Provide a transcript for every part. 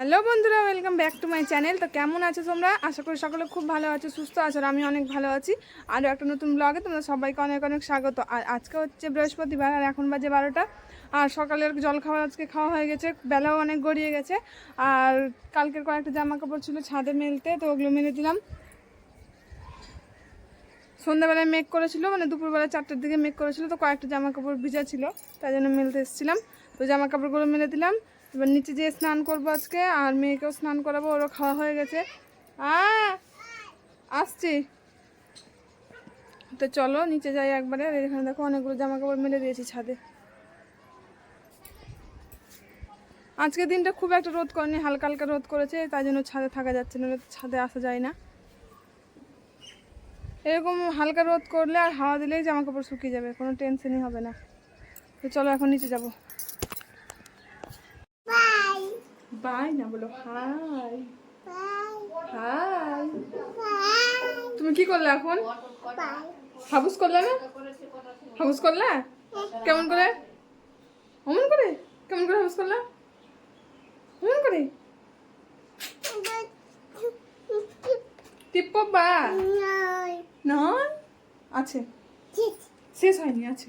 Hello বন্ধুরা welcome back to my channel তো কেমন আছো তোমরা? আশা করি সকলে খুব ভালো আছো, সুস্থ আছো, আর আমি অনেক ভালো আছি। আরও একটা নতুন ব্লগে তোমরা সবাইকে অনেক অনেক স্বাগত। আর আজকে হচ্ছে বৃহস্পতিবার, আর এখন বাজে বারোটা। আর সকালের জল খাবার আজকে খাওয়া হয়ে গেছে, বেলাও অনেক গড়িয়ে গেছে। আর কালকের কয়েকটা জামা কাপড় ছিল ছাদে মেলতে, তো ওগুলো মেলে দিলাম। সন্ধ্যাবেলায় মেক করেছিল মানে দুপুরবেলা চারটের দিকে মেক করেছিল, তো কয়েকটা জামা কাপড় ভিজা ছিল, তাই জন্য মেলতে এসেছিলাম। তো জামা কাপড়গুলো মেলে দিলাম এবার নিচে যেয়ে স্নান করব আজকে, আর মেয়েকেও স্নান করাবো, ওরও খাওয়া হয়ে গেছে। আসছি। তো চলো, নিচে যাই একবারে। আর এখানে দেখো অনেকগুলো জামা কাপড় মেলে দিয়েছি ছাদে। আজকের দিনটা খুব একটা রোদ করেনি, হালকা হালকা রোদ করেছে, তাই জন্য ছাদে থাকা যাচ্ছে না, ছাদে আসা যায় না। এরকম হালকা রোদ করলে আর হাওয়া দিলেই জামা কাপড় শুকিয়ে যাবে, কোনো টেনশনই হবে না। তো চলো, এখন নিচে যাব। বাই না বলো হাই হাই তুমি কি করলে এখন? হাবুস করলে না? হাবুস করলে? কেমন করে? অমন করে? কেমন করে হাবুস করলে? অমন করে? টিপ্প বা? নয়। আছে। শেষ হয়নি আছে।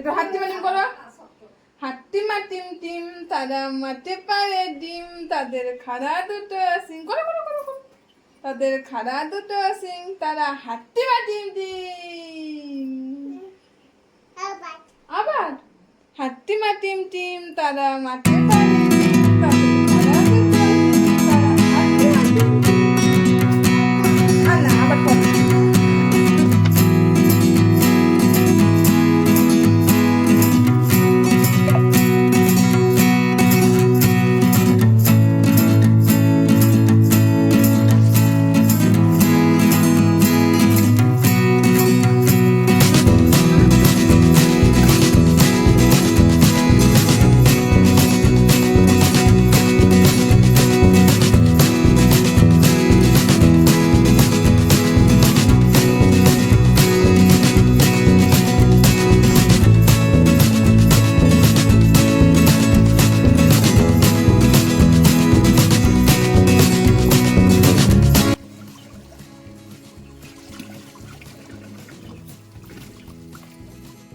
এটা হাত্তি মাটিম করো। হাত্তি মাটিম টিম, তারা মাঠে পারে ডিম। তাদের খাড়া দুটো সিং করো করো করো তাদের খাড়া দুটো সিং তারা হাতি মাতিম ডিম আবার। হাতি মাতিম টিম, তারা মাঠে পারে তাদের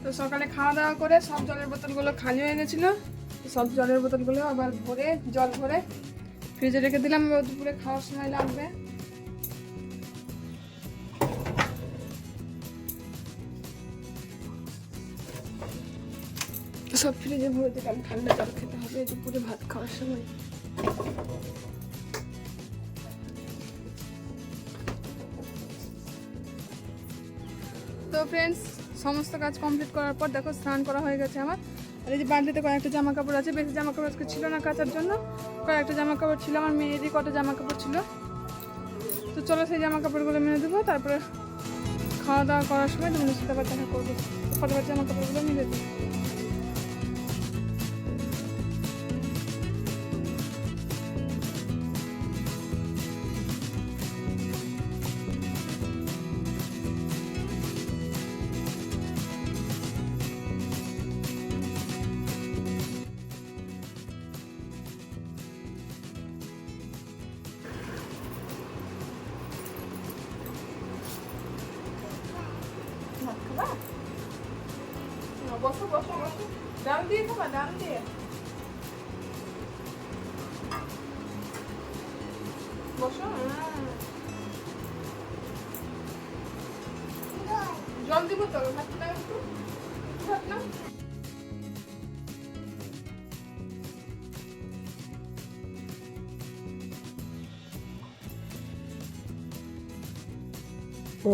তো সকালে খাওয়া দাওয়া করে সব জলের বোতলগুলো খালি হয়ে গেছিল। সব জলের বোতলগুলো আবার ভরে, জল ভরে ফ্রিজে রেখে দিলাম দুপুরে খাওয়ার সময় লাগবে। সব ফ্রিজে ভরে দিলাম, ঠান্ডা জল খেতে হবে দুপুরে ভাত খাওয়ার সময়। তো ফ্রেন্ডস সমস্ত কাজ কমপ্লিট করার পর দেখো স্নান করা হয়ে গেছে আমার। আর এই যে বাড়িতে কয়েকটা জামা কাপড় আছে, বেশি জামা কাপড় আজকে ছিল না কাচার জন্য। কয়েকটা জামা কাপড় ছিল, আমার মেয়েরই কটা জামা কাপড় ছিল। তো চলো সেই জামা কাপড়গুলো মেনে দেবো, তারপরে খাওয়া দাওয়া করার সময় তোমাদের সাথে আবার দেখা করব। কটা জামা কাপড়গুলো মিলে দেবো। বসো বসো বসো ডাল দিয়ে খাবা ডাল দিয়ে বসো হ্যাঁ। জল দিব তো ভাত নাও একটু ভাত নাও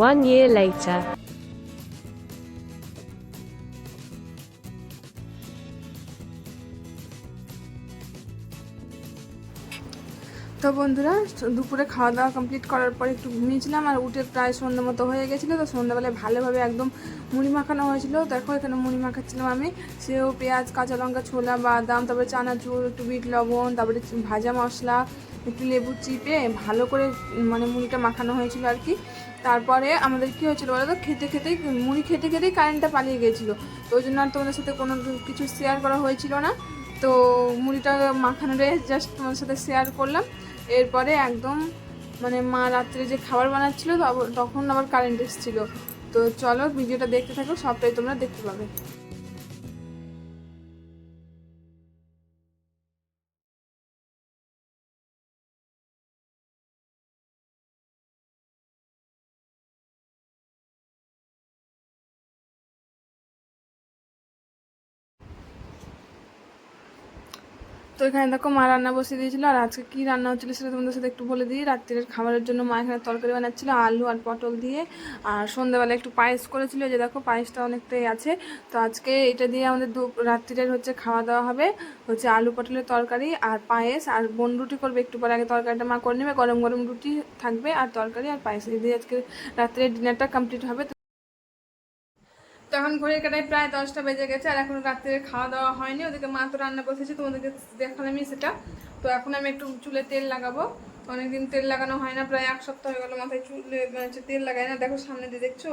One year later. তো বন্ধুরা, দুপুরে খাওয়া দাওয়া কমপ্লিট করার পর একটু ঘুমিয়েছিলাম আর উঠে প্রায় সন্ধ্যা মতো হয়ে গেছিল। তো সন্ধ্যাবেলায় ভালোভাবে একদম মুড়ি মাখানো হয়েছিল। দেখো, এখানে মুড়ি মাখাচ্ছিলাম আমি। সেও পেঁয়াজ, কাঁচা লঙ্কা, ছোলা, বাদাম, তারপরে চানাচুর, একটু বিট লবণ, তারপরে ভাজা মশলা, একটু লেবু চিপে ভালো করে মানে মুড়িটা মাখানো হয়েছিল আর কি। তারপরে আমাদের কি হয়েছিল বলো তো? খেতে খেতেই, মুড়ি খেতে খেতেই কারেন্টটা পালিয়ে গেছিল। তো ওই জন্য আর তোমাদের সাথে কোনো কিছু শেয়ার করা হয়েছিল না। তো মুড়িটা মাখানো রে জাস্ট তোমাদের সাথে শেয়ার করলাম। এরপরে একদম মানে মা রাত্রে যে খাবার বানাচ্ছিল তখন আবার কারেন্ট এসেছিল। তো চলো, ভিডিওটা দেখতে থাকো, সবটাই তোমরা দেখতে পাবে। তো এখানে দেখো মা রান্না বসিয়ে দিয়েছিল, আর আজকে কি রান্না হচ্ছিল সেটা তোমাদের সাথে একটু বলে দিই। রাত্রের খাবারের জন্য মা এখানে তরকারি বানাচ্ছিল, আলু আর পটল দিয়ে। আর সন্ধ্যাবেলা একটু পায়েস করেছিল, যে দেখো পায়েসটা অনেকটাই আছে। তো আজকে এটা দিয়ে আমাদের দু, রাত্রিরের হচ্ছে খাওয়া দাওয়া হবে, হচ্ছে আলু পটলের তরকারি আর পায়েস। আর বোন রুটি করবে একটু পরে, আগে তরকারিটা মা করে নেবে, গরম গরম রুটি থাকবে আর তরকারি আর পায়েস। দিয়ে আজকে রাত্রের ডিনারটা কমপ্লিট হবে। তো এখন ঘড়ির কাটায় প্রায় দশটা বেজে গেছে আর এখন রাত্রে খাওয়া দাওয়া হয়নি। ওদেরকে মা তো রান্না বসেছে তোমাদেরকে দেখালামই সেটা। তো এখন আমি একটু চুলে তেল লাগাবো। অনেকদিন তেল লাগানো হয় না, প্রায় এক সপ্তাহ হয়ে গেলো মাথায় চুলে মানে তেল লাগাই না। দেখো সামনে দিয়ে দেখছ?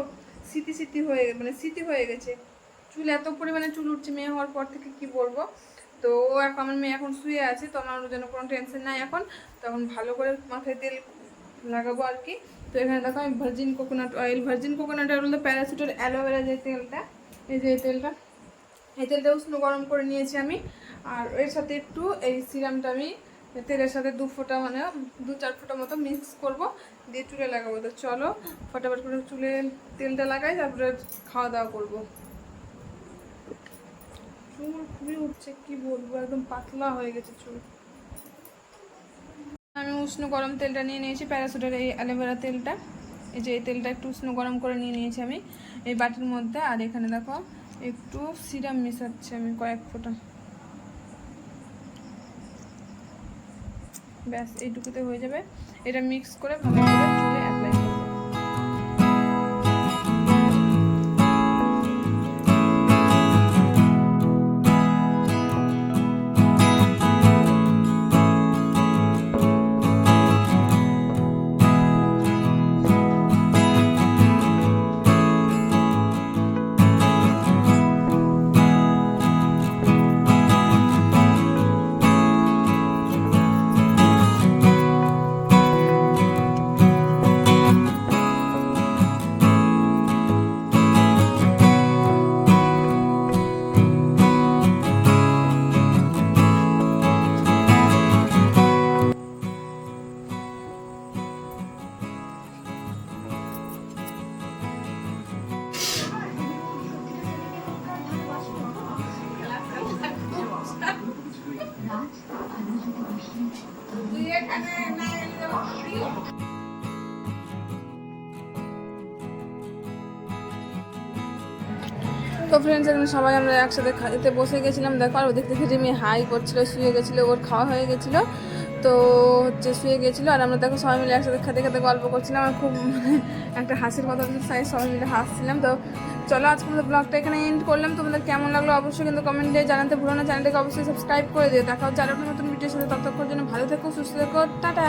স্মৃতি স্মৃতি হয়ে মানে স্মৃতি হয়ে গেছে। চুল এত পরিমাণে চুল উঠছে, মেয়ে হওয়ার পর থেকে কি বলব? তো ও এখন আমার মেয়ে এখন শুয়ে আছে, তো আমার জন্য কোনো টেনশন নাই এখন। তখন ভালো করে মাথায় তেল লাগাবো আর কি। তো এখানে দেখো আমি virgin coconut oil virgin coconut oil হলো প্যারাসিটোর অ্যালোভেরা যে তেলটা, এই যে তেলটা, এই তেলটা উষ্ণ গরম করে নিয়েছি আমি। আর এর সাথে একটু এই সিরামটা আমি তেলের সাথে দু ফোঁটা মানে দু চার ফোঁটা মতো মিক্স করব, দিয়ে চুলে লাগাবো। তো চলো, ফটাফট করে চুলে তেলটা লাগাই, তারপরে খাওয়া দাওয়া করব। চুল খুবই উঠছে, কি বলব, একদম পাতলা হয়ে গেছে চুল। আমি উষ্ণ গরম তেলটা নিয়ে নিয়েছি, প্যারাসুটের এই অ্যালোভেরা তেলটা। এই যে এই তেলটা একটু উষ্ণ গরম করে নিয়ে নিয়েছি আমি এই বাটির মধ্যে। আর এখানে দেখো, একটু সিরাম মিশাচ্ছি আমি কয়েক ফোঁটা। ব্যাস, এইটুকুতে হয়ে যাবে। এটা মিক্স করে ভালো করে তো ফ্রেন্ডস এখানে সবাই আমরা একসাথে খাইতে বসে গেছিলাম। দেখো, আর ওদিক থেকে রিমি হাই করছিল, শুয়ে গেছিল, ওর খাওয়া হয়ে গেছিল। তো হচ্ছে শুয়ে গেছিল, আর আমরা দেখো সবাই মিলে একসাথে খেতে খেতে গল্প করছিলাম আর খুব মানে একটা হাসির কথা সাই সবাই মিলে হাসছিলাম। তো চলো, আজকে আমাদের ব্লগটা এখানে এন্ড করলাম। তোমাদের কেমন লাগল অবশ্যই কিন্তু কমেন্টে জানাতে ভুলো না। চ্যানেলটাকে অবশ্যই সাবস্ক্রাইব করে দিও। দেখা হচ্ছে আরও নতুন ভিডিওর সাথে। ততক্ষণ জন্য ভালো থেকো, সুস্থ থেকো, টাটা।